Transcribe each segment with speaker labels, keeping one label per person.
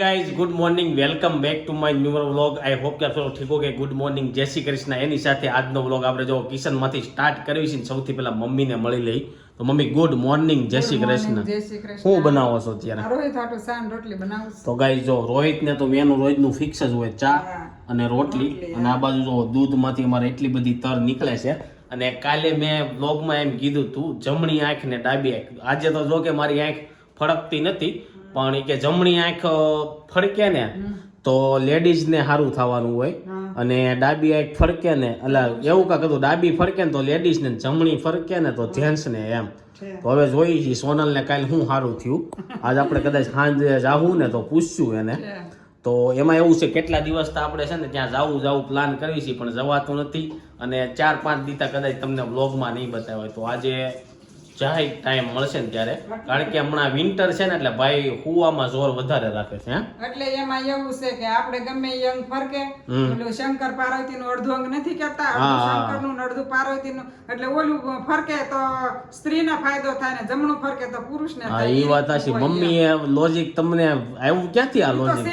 Speaker 1: Guys good morning welcome back to my new vlog I hope કે આપ સૌ ઠીક કે ગુડ મોર્નિંગ જય શ્રી કૃષ્ણ. એની સાથે આજનો વ્લોગ આપણે જો કિશનમાંથી સ્ટાર્ટ કરવી છે સૌથી પહેલા મમ્મીને મળી લઈ. તો મમ્મી ગુડ મોર્નિંગ જય શ્રી કૃષ્ણ. શું બનાવો છો અત્યારે?
Speaker 2: રોહિત આટો સાન રોટલી બનાવું
Speaker 1: તો ગાઈઝ જો રોહિતને તો મેનું રોજનું ફિક્સ જ હોય ચા અને રોટલી. અને આ બાજુ જો દૂધમાંથી અમારે એટલી બધી તર નીકળે છે. અને કાલે મેં બ્લોગમાં એમ કીધું તું જમણી આંખ ને ડાબી આંખ. આજે તો જો કે મારી આંખ ફળકતી નથી. પણ એ કે જમણી આંખ ફડકે ને તો લેડીઝ ને સારું થવાનું હોય. અને ડાબી આંખ ફરકે ને એટલે એવું કાંક હતું ડાબી ફરકે ને તો લેડીઝ ને જમણી ફરકે ને તો જેન્ટ્સ ને એમ. તો હવે જોઈ છીએ સોનલ ને કાલે શું સારું થયું? આજ આપણે કદાચ સાંજે જાવું ને તો પૂછશું એને. તો એમાં એવું છે કેટલા દિવસ તો આપણે છે ને ત્યાં જવું જવું પ્લાન કરવી છે પણ જવાતું નથી. અને ચાર પાંચ દીતા કદાચ તમને બ્લોગમાં નહીં બતાવ્યો તો આજે જાય ટાઈમ મળશે ને ત્યારે. કારણ કે હમણાં વિન્ટર છે ને એટલે ભાઈ હુવામાં જોર વધારે રાખે છે
Speaker 2: એટલે એમાં એવું છે કે આપણે ગમે યંગ ફરકે એટલે શંકર પાર્વતી નું અડધું અંગ નથી
Speaker 1: હા.
Speaker 2: શંકરનું અડધું પાર્વતી નું એટલે ઓલું ફરકે તો સ્ત્રી ને ફાયદો થાય ને જમણું ફરકે તો
Speaker 1: પુરુષ
Speaker 2: ને
Speaker 1: એ વાત હશે મમ્મી લોજિક તમને આવ્યું ક્યાંથી આ લોજિક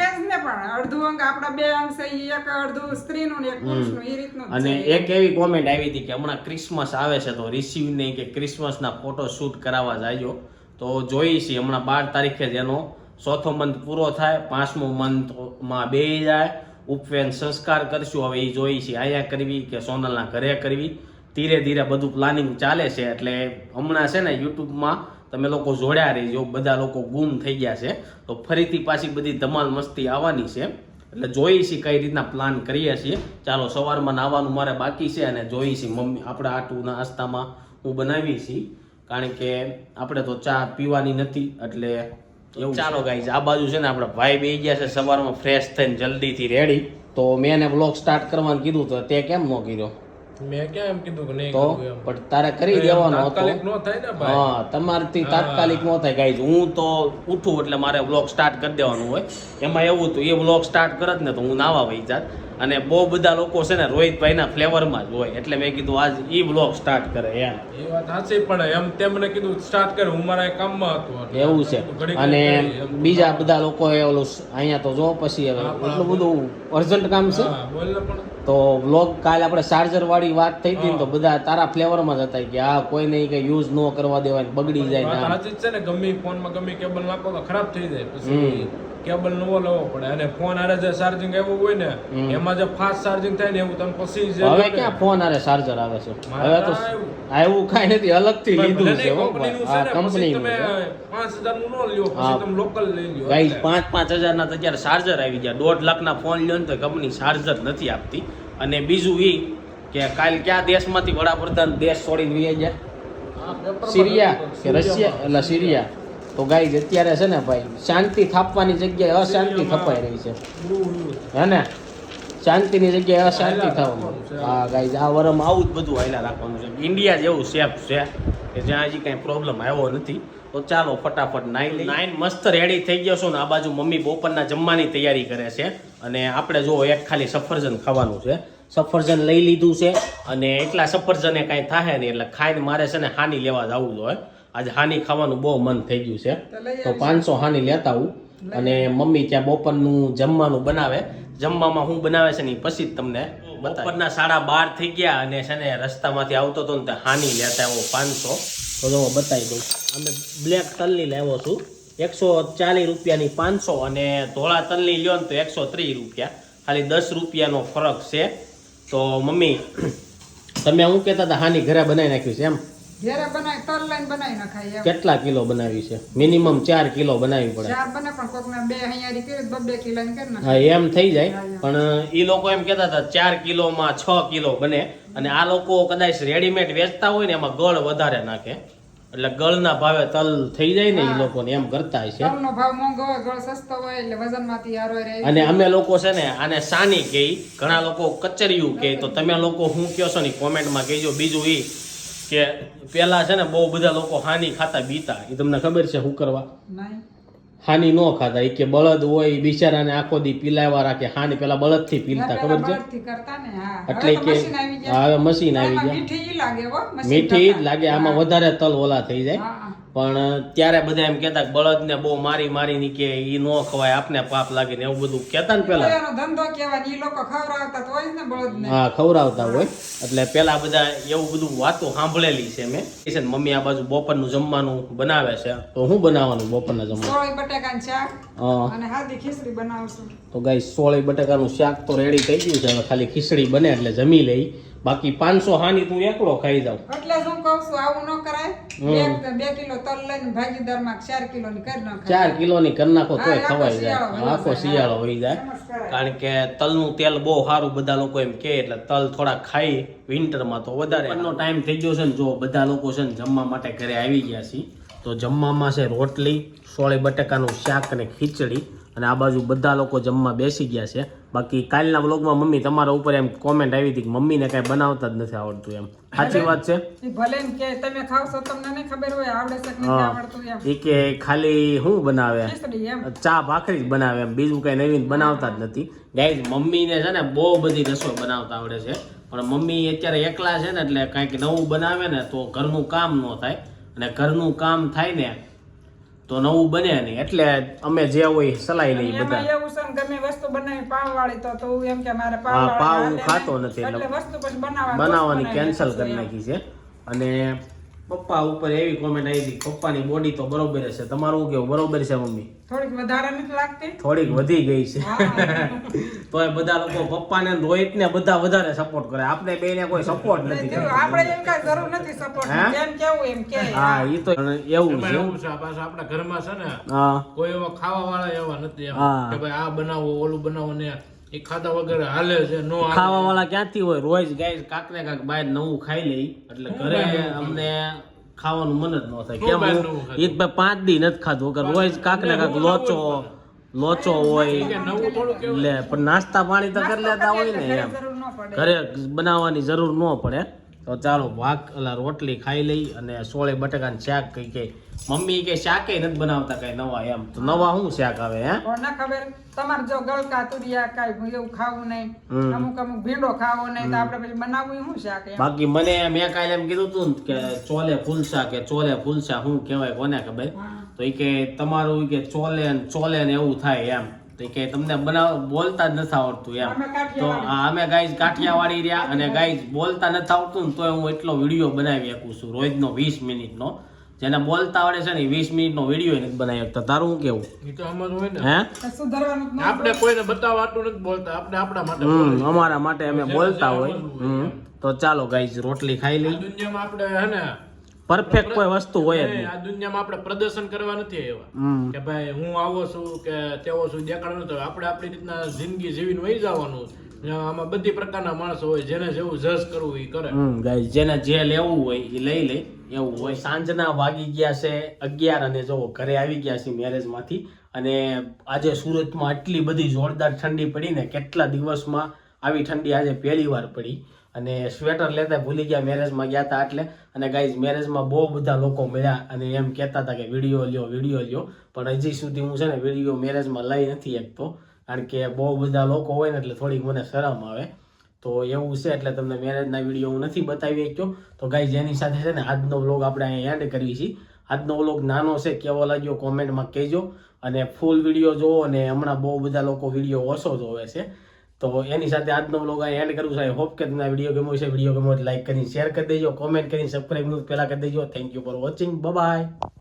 Speaker 2: અડધું અંગ આપણા બે અંગ છે ઈ એક અડધું સ્ત્રીનું ને એક પુરુષનું એ રીતનું
Speaker 1: અને એક એવી કોમેન્ટ આવી હતી કે હમણાં ક્રિસમસ આવે છે તો રિસીવ નહીં કે ક્રિસમસના ફોટો શૂટ કરાવવા જાયજો તો જોઈ છીએ હમણાં બાર તારીખે જ એનો ચોથો મંથ પૂરો થાય પાંચમો મંથમાં બે જાય. ઉપવેન સંસ્કાર કરશું હવે એ જોઈ છીએ અહીંયા કરવી કે સોનલના ઘરે કરવી? ધીરે ધીરે બધું પ્લાનિંગ ચાલે છે એટલે હમણાં છે ને યુટ્યુબમાં તમે લોકો જોડ્યા રહીજો, બધા લોકો ગુમ થઈ ગયા છે. તો ફરીથી પાછી બધી ધમાલ મસ્તી આવવાની છે. એટલે જોઈએ છીએ કઈ રીતના પ્લાન કરીએ છીએ. ચાલો, સવારમાં નાવાનું મારે બાકી છે અને જોઈએ છીએ મમ્મી, આપણે આટલું નાસ્તામાં હું બનાવી છીએ કારણ કે આપણે તો ચા પીવાની નથી, એટલે એવું ચાલો ગાઈઝ આ બાજુ છે ને આપણા ભાઈ બે ગયા છે, સવારમાં ફ્રેશ થઈને જલ્દીથી રેડી તો મેં એને બ્લોગ સ્ટાર્ટ કરવાનું કીધું તો તે કેમ ન કર્યો?
Speaker 3: મેં ક્યાં એમ કીધું કે નહીં
Speaker 1: તો પણ તારે કરી દેવાનો હતો.
Speaker 3: તાત્કાલિક નો થાય ને ભાઈ?
Speaker 1: હા તમારાથી તાત્કાલિક નો થાય. ગાઈઝ હું તો ઉઠું એટલે મારે વ્લોગ સ્ટાર્ટ કરી દેવાનું હોય. એમાં એવું હતું એ વ્લોગ સ્ટાર્ટ કરત ને તો હું નાવા વહી જાત. અને બહુ બધા લોકો છે ને રોહિતભાઈના ફ્લેવરમાં જ હોય. એટલે મેં કીધું આજ ઈ બ્લોગ સ્ટાર્ટ કરે એમ.
Speaker 3: એ વાત સાચી પણ એમ તેમને કીધું સ્ટાર્ટ કરે હું મારા કામમાં હતો
Speaker 1: એવું છે. અને બીજા બધા લોકો એ ઓલું અહીંયા તો જો પછી હવે એટલું બધું અર્જન્ટ કામ છે. તો બ્લોગ કાલે આપણે ચાર્જર વાળી વાત થઈ હતી તો બધા તારા ફ્લેવરમાં જ હતા કે આ કોઈને નહીં કે યુઝ ન કરવા દેવાય બગડી જાય.
Speaker 3: સાચી છે ને ગમે ફોનમાં ગમે કેબલ નાખો તો ખરાબ થઈ જાય. પછી કેબલ નવો લેવો પડે. અને ફોન આરે જે ચાર્જિંગ આવ્યું હોય ને એમાં જે ફાસ્ટ ચાર્જિંગ થાય ને એવું તમે પછી જે
Speaker 1: હવે ક્યાં ફોન આરે ચાર્જર આવે છે? હવે તો
Speaker 3: ના આવ્યું.
Speaker 1: આવ્યું કાંઈ નથી અલગથી લીધું છે
Speaker 3: ને,
Speaker 1: કંપનીનું
Speaker 3: તમે પાંચ હજારનું ન લ્યો પછી તમે લોકલ લઈ લ્યો ગાઈસ.
Speaker 1: પાંચ પાંચ હજારના તો અત્યારે ચાર્જર આવી ગયા. દોઢ લાખના ફોન લ્યો ને તો કંપની ચાર્જર નથી આપતી. અને બીજું એ કે કાલ કયા દેશમાંથી વડાપ્રધાન દેશ છોડીને વહી ગયા? સિરિયા કે રશિયા? એટલે સિરિયા. તો ગાય અત્યારે છે ને ભાઈ શાંતિ થાપવાની જગ્યાએ અશાંતિ થપાઈ રહી છે. હે ને? શાંતિની જગ્યાએ અશાંતિ થવાનું. હા ગાય આ વરમ આવું જ બધું હાલ્યા રાખવાનું છે. ઇન્ડિયા જેવું સેફ છે કે જ્યાં હજી કાંઈ પ્રોબ્લેમ આવ્યો નથી. તો ચાલો ફટાફટ નાઈ લઈ નાઈન મસ્ત રેડી થઈ ગયો છો ને આ બાજુ મમ્મી બપોરના જમવાની તૈયારી કરે છે. અને આપણે જો એક ખાલી સફરજન ખાવાનું છે. સફરજન લઈ લીધું છે અને એટલા સફરજને કાંઈ થાય નહીં એટલે ખાઈને મારે છે ને હાની લેવા જવું જોઈએ આજે હાની ખાવાનું બહુ મન થઈ ગયું છે.
Speaker 2: તો
Speaker 1: પાંચસો હાની લેતા આવું અને મમ્મી ત્યાં બપોરનું જમવાનું બનાવે. જમવામાં હું બનાવે છે ને પછી જ તમને બપોરના સાડા બાર થઈ ગયા અને છે ને રસ્તામાંથી આવતો હતો ને તે હાની લેતા આવ્યો પાંચસો. તો જો હું બતાવી દઉં. અમે બ્લેક તલની લાવ્યો છું. એકસો ચાલીસ રૂપિયાની પાંચસો અને ધોળા તલની લ્યો ને તો એકસો ત્રીસ રૂપિયા. ખાલી દસ રૂપિયાનો ફરક છે. તો મમ્મી તમે હું કહેતા હતા હાની ઘરે બનાવી નાખ્યું છે એમ?
Speaker 2: ઘેરે બનાવી તલ લઈને બનાવી નખાય
Speaker 1: કેટલા કિલો બનાવી છે? મિનિમમ ચાર કિલો બનાવી પડે.
Speaker 2: ચાર બને પણ કોકને બે હૈયારી કરી તો બબ્બે કિલોની કરી નાખે.
Speaker 1: હા એમ થઈ જાય. પણ એ લોકો એમ કહેતા હતા ચાર કિલોમાં છ કિલો બને. અને આ લોકો કદાચ રેડીમેડ વેચતા હોય ને એમાં ગળ વધારે નાખે. એટલે ગળના ભાવે તલ થઈ જાય ને એ લોકોને એમ કરતા હશે.
Speaker 2: તલનો ભાવ મોંઘો હોય ગળ સસ્તો હોય એટલે વજનમાંથી હારો રહે.
Speaker 1: અને અમે લોકો છે ને આને સાની કહી ઘણા લોકો કચરિયું કહે તો તમે લોકો હું કહો છો ને કોમેન્ટમાં કહેજો. બીજું એ કે પેલા છે ને બહુ બધા લોકો હાની ખાતા બીતા. એ તમને ખબર છે શું કરવા? હાની ન ખાતા. એ કે બળદ હોય બિચારાને આખો દી પીલાવા રાખે. હાની પેલા બળદથી પીલતા ખબર છે? એટલે કે હવે મશીન આવી ગયા.
Speaker 2: મીઠી
Speaker 1: જ લાગે. આમાં વધારે તલ ઓલા થઈ જાય. પણ ત્યારે બધા એમ કહેતા કે બળદને બહુ મારી મારી ની કે ઈ નો ખવાય આપને પાપ લાગે ને એવું બધું કહેતા ને પેલા.
Speaker 2: ધંધો કહેવાય ઈ લોકો ખવડાવતા તો હોય ને બળદને.
Speaker 1: હા ખવડાવતા હોય. એટલે પેલા બધા એવું બધું વાતો સાંભળેલી છે મેં. કે છે ને મમ્મી આ બાજુ બપોરનું જમવાનું બનાવે છે. તો હું બનાવવાનું બપોરના જમવાનું?
Speaker 2: સોળી બટાકાનું શાક
Speaker 1: હા.
Speaker 2: અને હાદી ખીચડી બનાવશું.
Speaker 1: તો ગાય સોળી બટાકાનું શાક તો રેડી થઈ ગયું છે. હવે ખાલી ખીચડી બને એટલે જમી લઈ. બાકી પાંચસો હાની તું એકલો ખાઈ જાવ
Speaker 2: એટલે હું કહું છું આવું ન કરાય. બે કિલો તલ લઈને ભાગીદારમાં ચાર કિલો ની કરી નાખો.
Speaker 1: ચાર કિલોની કરી નાખો તોય
Speaker 2: ખવાય
Speaker 1: ખવાઈ જાય. આખો શિયાળો હોય જાય.
Speaker 2: કારણ
Speaker 1: કે તલનું તેલ બહુ સારું બધા લોકો એમ કે એટલે તલ થોડા ખાઈ વિન્ટરમાં તો વધારે એનો ટાઈમ થઈ ગયો છે ને જો બધા લોકો છે ને જમવા માટે ઘરે આવી ગયા છે તો જમવામાં છે રોટલી સોળે બટાકાનું શાક અને ખીચડી અને આ બાજુ બધા લોકો જમવા બેસી ગયા છે. બાકી કાલના વ્લોગમાં મમ્મી તમારા ઉપર એમ કોમેન્ટ આવી હતી કે મમ્મીને કાંઈ બનાવતા જ નથી આવડતું એમ. સાચી વાત છે?
Speaker 2: ભલે કે તમે ખાવશો તમને નહીં ખબર હોય આવડે છે કે
Speaker 1: હા.
Speaker 2: આવડતું એમ.
Speaker 1: એ કે ખાલી શું બનાવે? ચા ભાખરી જ બનાવે એમ બીજું કઈ નવીન બનાવતા જ નથી. ગાઈઝ મમ્મીને છે ને બહુ બધી રસોઈ બનાવતા આવડે છે. પણ મમ્મી અત્યારે એકલા છે ને એટલે કાંઈક નવું બનાવે ને તો ઘરનું કામ ન થાય. અને ઘરનું કામ થાય ને તો નવું બને નહીં. એટલે અમે જે હોય સલાઈ લઈ બધા.
Speaker 2: એવું છે ગમે વસ્તુ બનાવી પાવ વાળી તો તો એમ કે મારે પાવ
Speaker 1: પાવ. ખાતો નથી એટલે
Speaker 2: વસ્તુ પછી બનાવવાની
Speaker 1: કેન્સલ કરી નાખી છે. અને પપ્પા ઉપર એવી કોમેન્ટ આવી હતી પપ્પાની બોડી તો બરોબર છે. તમારું કેવું બરોબર છે મમ્મી?
Speaker 2: થોડીક વધારે નથી લાગતી?
Speaker 1: થોડીક વધી ગઈ છે.
Speaker 2: તો
Speaker 1: એ બધા લોકો પપ્પાને ને રોહિતને બધા વધારે સપોર્ટ કરે. આપણે બેને કોઈ સપોર્ટ નથી
Speaker 2: જો આપણે એમ કઈ જરૂર નથી
Speaker 1: સપોર્ટ?
Speaker 2: જેમ કેવું એમ કે.
Speaker 1: હા ઈ તો એવું છે
Speaker 3: એવું છે. પાછા આપણા ઘરમાં છે ને કોઈ એવા ખાવા વાળા એવા નથી એમ કે ભાઈ આ બનાવો ઓલું બનાવો ને એ ખાધા વગર હાલે છે નો
Speaker 1: ખાવા વાળા ક્યાંથી હોય? રોજ ગાય કાક ને કાક બહાર નવું ખાઈ લઈ એટલે ઘરે અમને ખાવાનું મન જ ન થાય. કેમ એક ભાઈ પાંચ દી નથી ખાધું. વગર રોજ કાક ને કાક લોચો લોચો હોય. એટલે પણ નાસ્તા પાણી તો કરી લેતા હોય ને એમ. ઘરે બનાવવાની જરૂર ન પડે. તો ચાલો ભાગ એટલે રોટલી ખાઈ લઈ અને સોળે બટાકાનું શાક કઈ કે મમ્મી કે શાકે નથી બનાવતા કઈ નવા એમ. તો નવા શું શાક આવે હે?
Speaker 2: ના ખબર. તમારે જો ગળકા તુરિયા કઈ એવું ખાવું નહીં અમુક અમુક ભીંડો ખાવો નહીં તો આપણે પછી બનાવવું શું શાક
Speaker 1: બાકી મને મેં કાલે એમ કીધું તું ને કે ચોલે ફૂલસા કે ચોલે ફૂલસા શું કહેવાય કોને ખબર? તો એ કે તમારું કે ચોલે ને ચોલે ને એવું થાય એમ. તો કે તમને બનાવ બોલતા જ નથી આવડતું એમ. તો આ અમે ગાઈઝ કાઠિયાવાડી રહ્યા અને ગાઈઝ બોલતા નથી આવડતું ને તોય હું એટલો વીડિયો બનાવી શકું છું રોજનો વીસ મિનિટનો. જેને બોલતા આવડે છે ને વીસ મિનિટનો વીડિયો નથી બનાવી શકતા. તારું શું કેવું?
Speaker 3: એ તો અમારું હોય ને.
Speaker 1: હે?
Speaker 2: તો સુધારવાનું
Speaker 3: આપણે કોઈને બતાવવાતું નથી બોલતા આપણે આપણા માટે
Speaker 1: હમ અમારા માટે અમે બોલતા હોય. હમ તો ચાલો ગાઈઝ રોટલી ખાઈ લઈ
Speaker 3: દુનિયામાં આપણે હે ને
Speaker 1: પરફેક્ટ કોઈ વસ્તુ હોય જ નહીં.
Speaker 3: આ દુનિયામાં આપણે પ્રદર્શન કરવા નથી આવ્યા. કે ભાઈ હું આવો છું કે તેવો છું દેખાડવાનું નથી આપણે આપણી રીતના જિંદગી જીવીને વહી જવાનું આમાં બધી પ્રકારના માણસો હોય જેને જેવું જજ કરવું એ કરે.
Speaker 1: ગાઈસ જેને જે લેવું હોય એ લઈ લે એવું હોય. સાંજના વાગી ગયા છે અગિયાર અને જો ઘરે આવી ગયા છે મેરેજમાંથી. અને આજે સુરતમાં આટલી બધી જોરદાર ઠંડી પડી ને કેટલા દિવસમાં આવી ઠંડી આજે પહેલી વાર પડી. અને સ્વેટર લેતા ભૂલી ગયા મેરેજમાં ગયા હતા એટલે. અને ગાઈઝ મેરેજમાં બહુ બધા લોકો મળ્યા અને એમ કહેતા હતા કે વીડિયો લ્યો વીડિયો લ્યો. પણ હજી સુધી હું છે ને વીડિયો મેરેજમાં લઈ નથી શકતો, કારણ કે બહુ બધા લોકો હોય ને એટલે થોડીક મને શરમ આવે. તો એવું છે એટલે તમને મેરેજના વીડિયો હું નથી બતાવી શક્યો. તો ગાઈઝ એની સાથે છે ને આજનો વ્લોગ આપણે અહીંયા એન્ડ કરીએ છીએ. આજનો વ્લોગ નાનો છે, કેવો લાગ્યો કોમેન્ટમાં કહેજો. અને ફૂલ વીડિયો જોવો અને હમણાં બહુ બધા લોકો વીડિયો ઓછો જોવે છે. તો એની સાથે આજનો બ્લોગ અહીં એન્ડ કરું છું. હોપ કે તમને આ વીડિયો ગમ્યો છે વીડિયો ગમ્યો લાઈક કરીને શેર કરી દેજો. કોમેન્ટ કરીને સબસ્ક્રાઈબ પહેલાં કરી દેજો. Thank you for watching bye